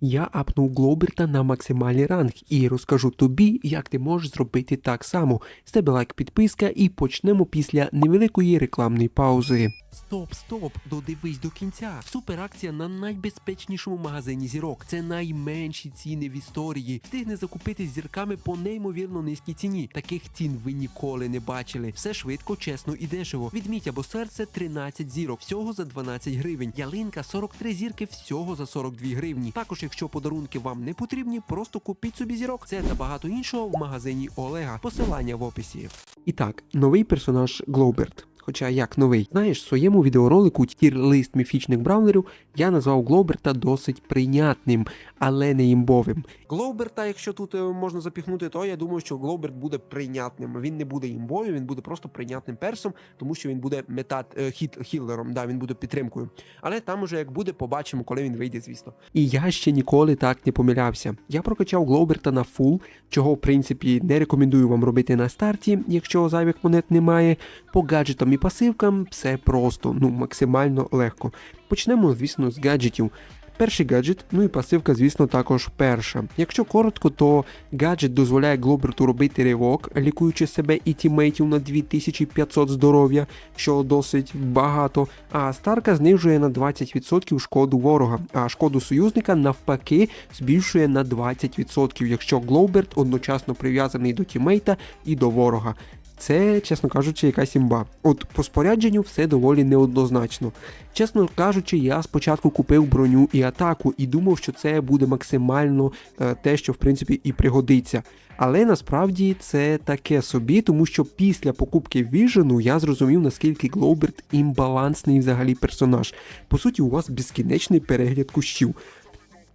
Я апнув Глоберта на максимальний ранг і розкажу тобі, як ти можеш зробити так само. З лайк, підписка і почнемо після невеликої рекламної паузи. Стоп, стоп, додивись до кінця. Суперакція на найбезпечнішому магазині зірок. Це найменші ціни в історії. Встигне закупити зірками по неймовірно низькій ціні. Таких цін ви ніколи не бачили. Все швидко, чесно і дешево. Відміть або серце 13 зірок, всього за 12 гривень. Ялинка 43 зірки, всього за 42 гривні. Також, якщо подарунки вам не потрібні, просто купіть собі зірок. Це та багато іншого в магазині Олега. Посилання в описі. І так, новий персонаж Глоберт. Хоча як новий, знаєш, в своєму відеоролику тір-лист міфічних браунерів я назвав Глоберта досить прийнятним, але не імбовим. Глоберта, якщо тут е, можна запіхнути, то я думаю, що Глоберт буде прийнятним. Він не буде імбовим, він буде просто прийнятним персом, тому що він буде метат е, хіт хіллером, да, він буде підтримкою. Але там уже як буде, побачимо, коли він вийде, звісно. І я ще ніколи так не помилявся. Я прокачав Глоберта на фул, чого в принципі не рекомендую вам робити на старті, якщо зайвих монет немає. По гаджетам і пасивкам все просто, ну максимально легко. Почнемо, звісно, з гаджетів. Перший гаджет, ну і пасивка, звісно, також перша. Якщо коротко, то гаджет дозволяє Глоберту робити ривок, лікуючи себе і тімейтів на 2500 здоров'я, що досить багато. А старка знижує на 20% шкоду ворога, а шкоду союзника навпаки збільшує на 20%, якщо Глоберт одночасно прив'язаний до тімейта і до ворога. Це, чесно кажучи, якась імба. От по спорядженню все доволі неоднозначно. Чесно кажучи, я спочатку купив броню і атаку і думав, що це буде максимально е, те, що в принципі і пригодиться. Але насправді це таке собі, тому що після покупки Віжену я зрозумів, наскільки Глоуберт імбалансний взагалі персонаж. По суті, у вас безкінечний перегляд кущів.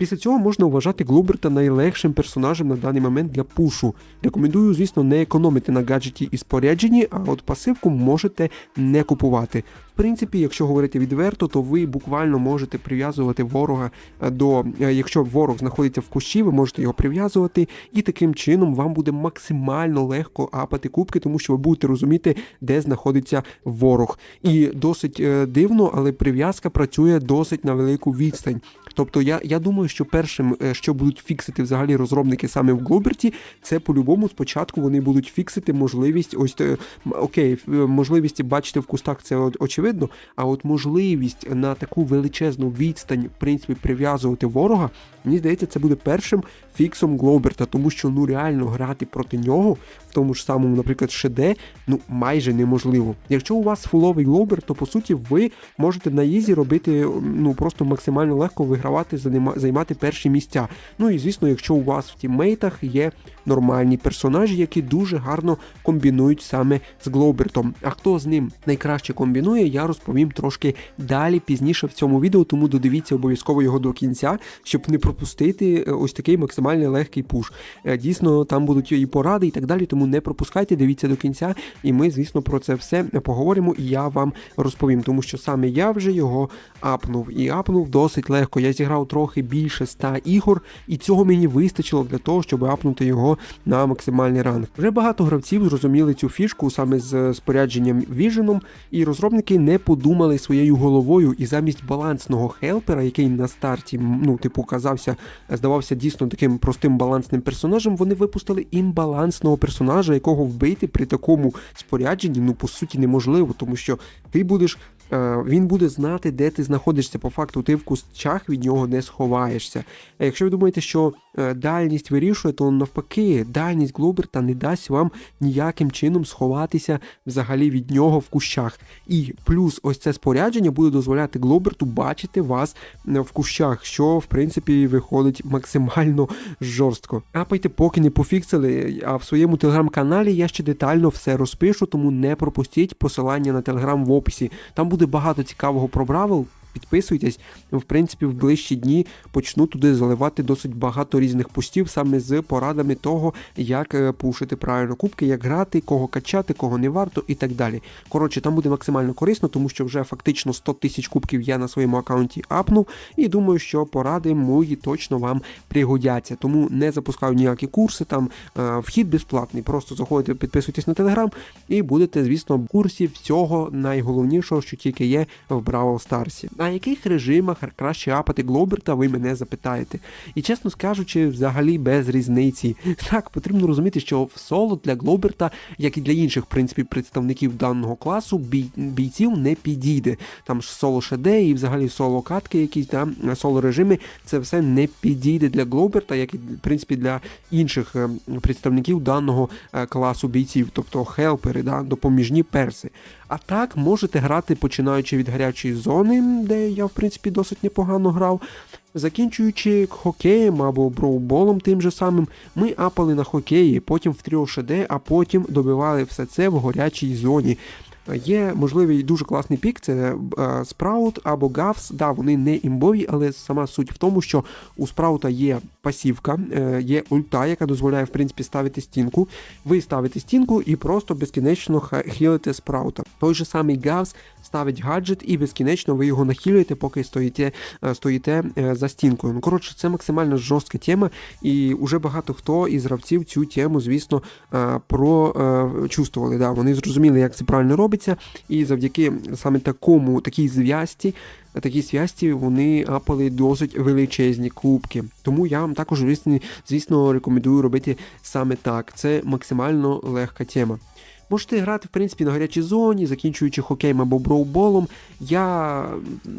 Після цього можна вважати Глоберта найлегшим персонажем на даний момент для пушу. Рекомендую, звісно, не економити на гаджеті і спорядженні, а от пасивку можете не купувати. В принципі, якщо говорити відверто, то ви буквально можете прив'язувати ворога до, е, якщо ворог знаходиться в кущі, ви можете його прив'язувати, і таким чином вам буде максимально легко апати кубки, тому що ви будете розуміти, де знаходиться ворог. І досить е, дивно, але прив'язка працює досить на велику відстань. Тобто я, я думаю, що першим, е, що будуть фіксити взагалі розробники саме в Глоберті, це по-любому спочатку вони будуть фіксити можливість, ось е, окей, е, можливість бачити в кустах це очевидно, а от можливість на таку величезну відстань, в принципі, прив'язувати ворога, мені здається, це буде першим фіксом Глоберта, тому що ну реально грати проти нього в тому ж самому, наприклад, ШД, ну майже неможливо. Якщо у вас фуловий Глобер, то по суті ви можете на ізі робити ну просто максимально легко вигравати, займати перші місця. Ну і звісно, якщо у вас в тіммейтах є нормальні персонажі, які дуже гарно комбінують саме з Глобертом. А хто з ним найкраще комбінує, я розповім трошки далі, пізніше в цьому відео, тому додивіться обов'язково його до кінця, щоб не пропустити е, ось такий максимально легкий пуш. Е, Дійсно, там будуть і поради, і так далі, тому не пропускайте, дивіться до кінця, і ми, звісно, про це все поговоримо, і я вам розповім, тому що саме я вже його апнув. І апнув досить легко. Я зіграв трохи більше 100 ігор, і цього мені вистачило для того, щоб апнути його на максимальний ранг. Вже багато гравців зрозуміли цю фішку саме з спорядженням Віженом, і розробники не подумали своєю головою, і замість балансного хелпера, який на старті, ну, типу, казався, здавався дійсно таким простим балансним персонажем, вони випустили імбалансного персонажа, якого вбити при такому спорядженні, ну по суті, неможливо, тому що ти будеш. Е, Він буде знати, де ти знаходишся. По факту, ти в кущах від нього не сховаєшся. А якщо ви думаєте, що е, дальність вирішує, то навпаки, дальність Глоберта не дасть вам ніяким чином сховатися взагалі від нього в кущах. І плюс ось це спорядження буде дозволяти Глоберту бачити вас е, в кущах, що в принципі виходить максимально жорстко. Апайте, поки не пофіксили. А в своєму телеграм-каналі я ще детально все розпишу, тому не пропустіть посилання на телеграм в описі. Там буде багато цікавого про бравл. Підписуйтесь, в принципі, в ближчі дні почну туди заливати досить багато різних постів саме з порадами того, як е, пушити правильно кубки, як грати, кого качати, кого не варто і так далі. Коротше, там буде максимально корисно, тому що вже фактично 100 тисяч кубків я на своєму аккаунті апнув, і думаю, що поради мої точно вам пригодяться. Тому не запускаю ніякі курси, там е, вхід безплатний. Просто заходите, підписуйтесь на телеграм і будете, звісно, в курсі всього найголовнішого, що тільки є в Бравл Старсі. На яких режимах краще апати Глоберта, ви мене запитаєте. І чесно скажучи, взагалі без різниці. Так, потрібно розуміти, що в соло для Глоберта, як і для інших в принципі, представників даного класу, бій, бійців не підійде. Там ж соло ШД і взагалі соло катки, якісь да, соло режими, це все не підійде для Глоберта, як і в принципі для інших е, представників даного е, класу бійців, тобто хелпери, да, допоміжні перси. А так можете грати починаючи від гарячої зони, де я в принципі досить непогано грав. Закінчуючи хокеєм або броуболом тим же самим, ми апали на хокеї, потім в тріо ШД, а потім добивали все це в горячій зоні. Є можливий дуже класний пік, це е, Спраут або Гавс. Да, вони не імбові, але сама суть в тому, що у Спраута є пасівка, е, є ульта, яка дозволяє в принципі ставити стінку. Ви ставите стінку і просто безкінечно хілите Спраута. Той же самий Гавс ставить гаджет і безкінечно ви його нахилюєте, поки стоїте, е, стоїте е, за стінкою. Ну коротше, це максимально жорстка тема, і вже багато хто із гравців цю тему, звісно, е, прочувствували. Да, вони зрозуміли, як це правильно робиться, і завдяки саме такому такій зв'язці. такій зв'язці вони апали досить величезні кубки. Тому я вам також звісно, рекомендую робити саме так. Це максимально легка тема. Можете грати, в принципі, на гарячій зоні, закінчуючи хокеєм або броуболом. Я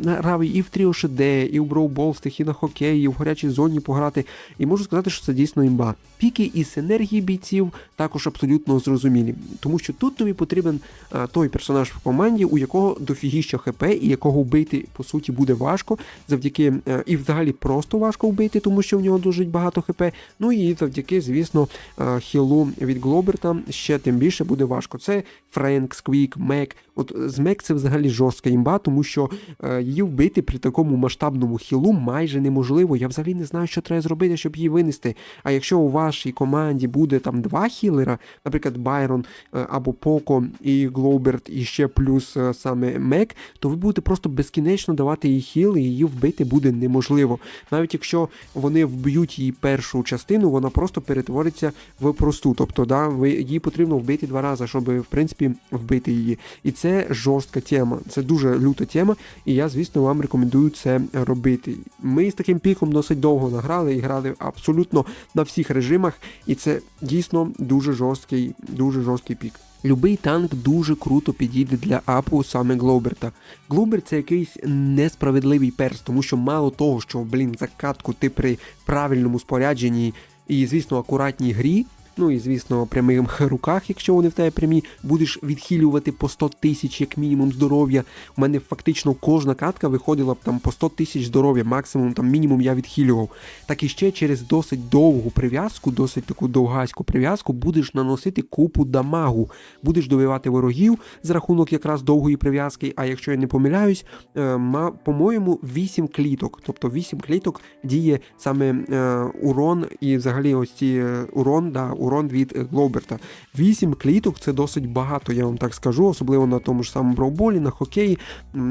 грав і в Тріо ШД, і в броубол, встиг і на хокеї, і в гарячій зоні пограти. І можу сказати, що це дійсно імба. Піки і синергії бійців також абсолютно зрозумілі. Тому що тут тобі потрібен а, той персонаж в команді, у якого дофігіща ХП, і якого вбити, по суті, буде важко. Завдяки е, і взагалі просто важко вбити, тому що в нього дуже багато ХП. Ну і завдяки, звісно, е, хілу від Глоберта ще тим більше буде важко. Це Френк, Сквік, Мек. От з Мек це взагалі жорстка імба, тому що е, її вбити при такому масштабному хілу майже неможливо. Я взагалі не знаю, що треба зробити, щоб її винести. А якщо у вашій команді буде там два хілера, наприклад, Байрон е, або Поко і Глоберт, і ще плюс е, саме Мек, то ви будете просто безкінечно давати їй хіл, і її вбити буде неможливо. Навіть якщо вони вб'ють її першу частину, вона просто перетвориться в просту. Тобто, да, ви її потрібно вбити два рази, щоб в принципі вбити її. І це жорстка тема. Це дуже люта тема, і я, звісно, вам рекомендую це робити. Ми з таким піком досить довго награли і грали абсолютно на всіх режимах, і це дійсно дуже жорсткий, дуже жорсткий пік. Любий танк дуже круто підійде для апу саме Глоберта. Глобер це якийсь несправедливий перс, тому що мало того, що, блін, за катку ти при правильному спорядженні і, звісно, акуратній грі. Ну і звісно, прямих руках, якщо вони в тебе прямі, будеш відхилювати по 100 тисяч як мінімум здоров'я. У мене фактично кожна катка виходила б там по 100 тисяч здоров'я, максимум там мінімум я відхилював. Так і ще через досить довгу прив'язку, досить таку довгаську прив'язку, будеш наносити купу дамагу, будеш добивати ворогів за рахунок якраз довгої прив'язки. А якщо я не помиляюсь, е, по-моєму, 8 кліток. Тобто 8 кліток діє саме е, урон і взагалі ось ці е, урон, да, урон від е, Глоберта. 8 кліток це досить багато, я вам так скажу, особливо на тому ж самому броуболі, на хокеї,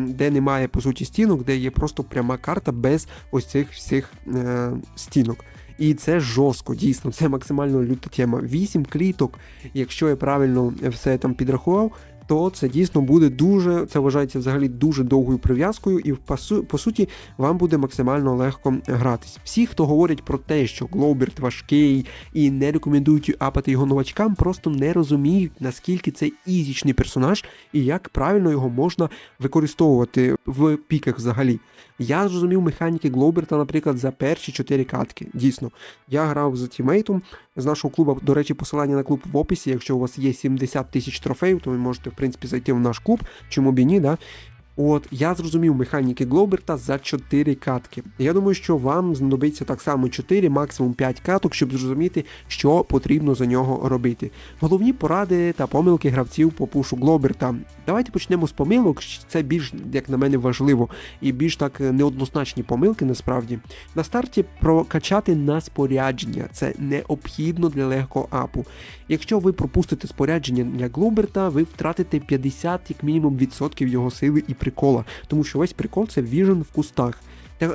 де немає по суті стінок, де є просто пряма карта без ось цих всіх е, стінок. І це жорстко, дійсно, це максимально люта тема. 8 кліток, якщо я правильно все там підрахував, то це дійсно буде дуже, це вважається взагалі дуже довгою прив'язкою, і по, су- по суті вам буде максимально легко гратись. Всі, хто говорять про те, що Глоберт важкий і не рекомендують апати його новачкам, просто не розуміють, наскільки це ізічний персонаж і як правильно його можна використовувати в піках взагалі. Я зрозумів механіки Глоберта, наприклад, за перші чотири катки. Дійсно, я грав з тімейтом з нашого клубу. До речі, посилання на клуб в описі. Якщо у вас є 70 тисяч трофеїв, то ви можете в принципі зайти в наш клуб, чому б і ні, да? От я зрозумів механіки Глоберта за 4 катки. Я думаю, що вам знадобиться так само 4, максимум 5 каток, щоб зрозуміти, що потрібно за нього робити. Головні поради та помилки гравців по пушу Глоберта. Давайте почнемо з помилок. Це більш, як на мене, важливо і більш так неоднозначні помилки насправді. На старті прокачати на спорядження. Це необхідно для легкого апу. Якщо ви пропустите спорядження для Глоберта, ви втратите 50 як мінімум відсотків його сили і прикола, тому що весь прикол це віжен в кустах.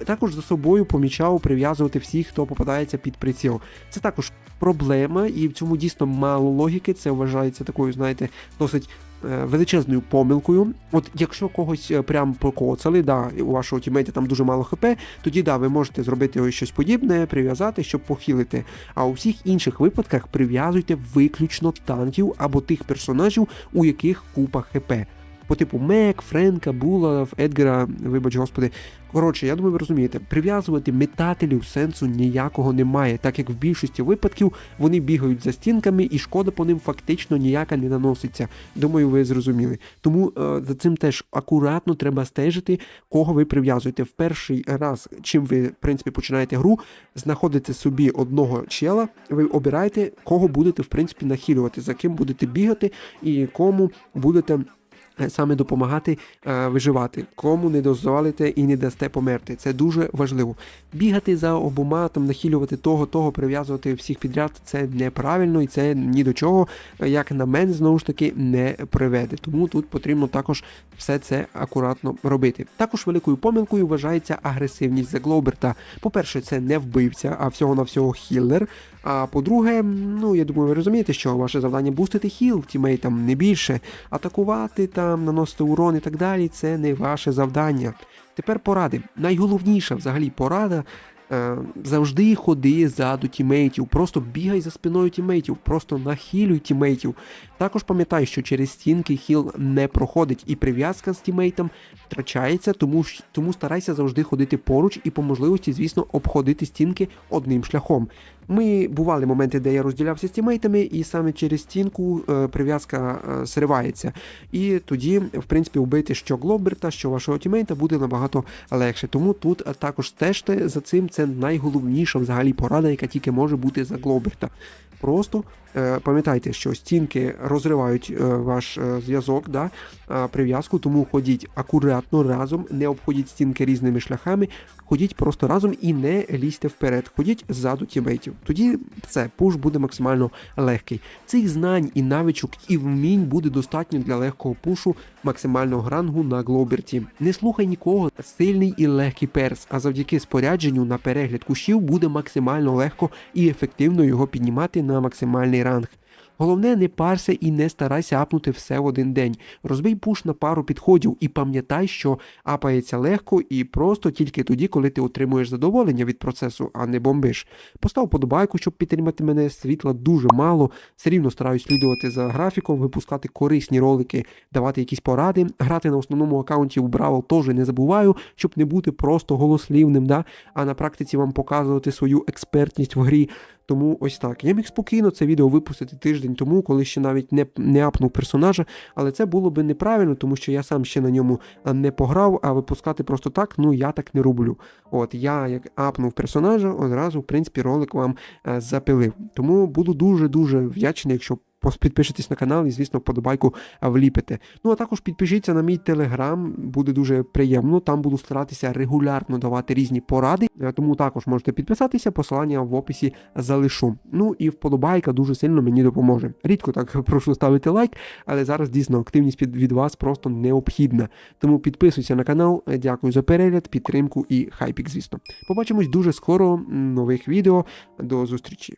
Також за собою помічав прив'язувати всіх, хто попадається під приціл. Це також проблема, і в цьому дійсно мало логіки. Це вважається такою, знаєте, досить е, величезною помилкою. От якщо когось е, прям покоцали, да, у вашого тімейта там дуже мало хп, тоді да, ви можете зробити ось щось подібне, прив'язати, щоб похилити. А у всіх інших випадках прив'язуйте виключно танків або тих персонажів, у яких купа хп. По типу Мек, Френка, Була, Едгара, вибач господи. Коротше, я думаю, ви розумієте, прив'язувати метателів сенсу ніякого немає, так як в більшості випадків вони бігають за стінками і шкода по ним фактично ніяка не наноситься. Думаю, ви зрозуміли. Тому е, за цим теж акуратно треба стежити, кого ви прив'язуєте. В перший раз, чим ви в принципі починаєте гру, знаходите собі одного чела, ви обираєте, кого будете в принципі нахилювати, за ким будете бігати і кому будете. Е, Саме допомагати е, виживати, кому не дозволите і не дасте померти. Це дуже важливо. Бігати за обома, там нахилювати того, того, прив'язувати всіх підряд. Це неправильно і це ні до чого, як на мене, знову ж таки, не приведе. Тому тут потрібно також все це акуратно робити. Також великою помилкою вважається агресивність заглоберта. По-перше, це не вбивця, а всього-навсього хіллер. А по-друге, ну я думаю, ви розумієте, що ваше завдання бустити хіл тімейтам не більше, атакувати там, наносити урон і так далі. Це не ваше завдання. Тепер поради. Найголовніша взагалі порада. е, Завжди ходи ззаду тімейтів, просто бігай за спиною тімейтів, просто нахилюй тімейтів. Також пам'ятай, що через стінки хіл не проходить, і прив'язка з тімейтом втрачається, тому, тому старайся завжди ходити поруч і по можливості, звісно, обходити стінки одним шляхом. Ми бували моменти, де я розділявся з тімейтами, і саме через стінку е, прив'язка е, зривається. І тоді, в принципі, вбити що Глоберта, що вашого тімейта буде набагато легше. Тому тут е, також стежте за цим. Це найголовніша взагалі порада, яка тільки може бути за Глоберта. Просто е, пам'ятайте, що стінки розривають е, ваш е, зв'язок, да, прив'язку, тому ходіть акуратно разом, не обходіть стінки різними шляхами, ходіть просто разом і не лізьте вперед, ходіть ззаду тімейтів. Тоді все, пуш буде максимально легкий. Цих знань і навичок і вмінь буде достатньо для легкого пушу максимального рангу на Глоберті. Не слухай нікого, сильний і легкий перс, а завдяки спорядженню на перегляд кущів буде максимально легко і ефективно його піднімати на максимальний ранг. Головне, не парся і не старайся апнути все в один день. Розбий пуш на пару підходів і пам'ятай, що апається легко і просто тільки тоді, коли ти отримуєш задоволення від процесу, а не бомбиш. Постав подобайку, щоб підтримати мене. Світла дуже мало. Все рівно стараюсь слідувати за графіком, випускати корисні ролики, давати якісь поради. Грати на основному аккаунті у Бравл теж не забуваю, щоб не бути просто голослівним, да? а на практиці вам показувати свою експертність в грі. Тому ось так. Я міг спокійно це відео випустити тиждень тому, коли ще навіть не, не апнув персонажа, але це було би неправильно, тому що я сам ще на ньому не пограв, а випускати просто так, ну я так не роблю. От я як апнув персонажа, одразу, в принципі, ролик вам е, запилив. Тому буду дуже-дуже вдячний, якщо підпишетесь на канал і, звісно, вподобайку вліпите. Ну а також підпишіться на мій телеграм, буде дуже приємно. Там буду старатися регулярно давати різні поради. Е, Тому також можете підписатися, посилання в описі залишу. Ну і вподобайка дуже сильно мені допоможе. Рідко так прошу ставити лайк, але зараз дійсно активність від вас просто необхідна. Тому підписуйся на канал. Е, Дякую за перегляд, підтримку і хайпік, звісно. Побачимось дуже скоро. Нових відео. До зустрічі.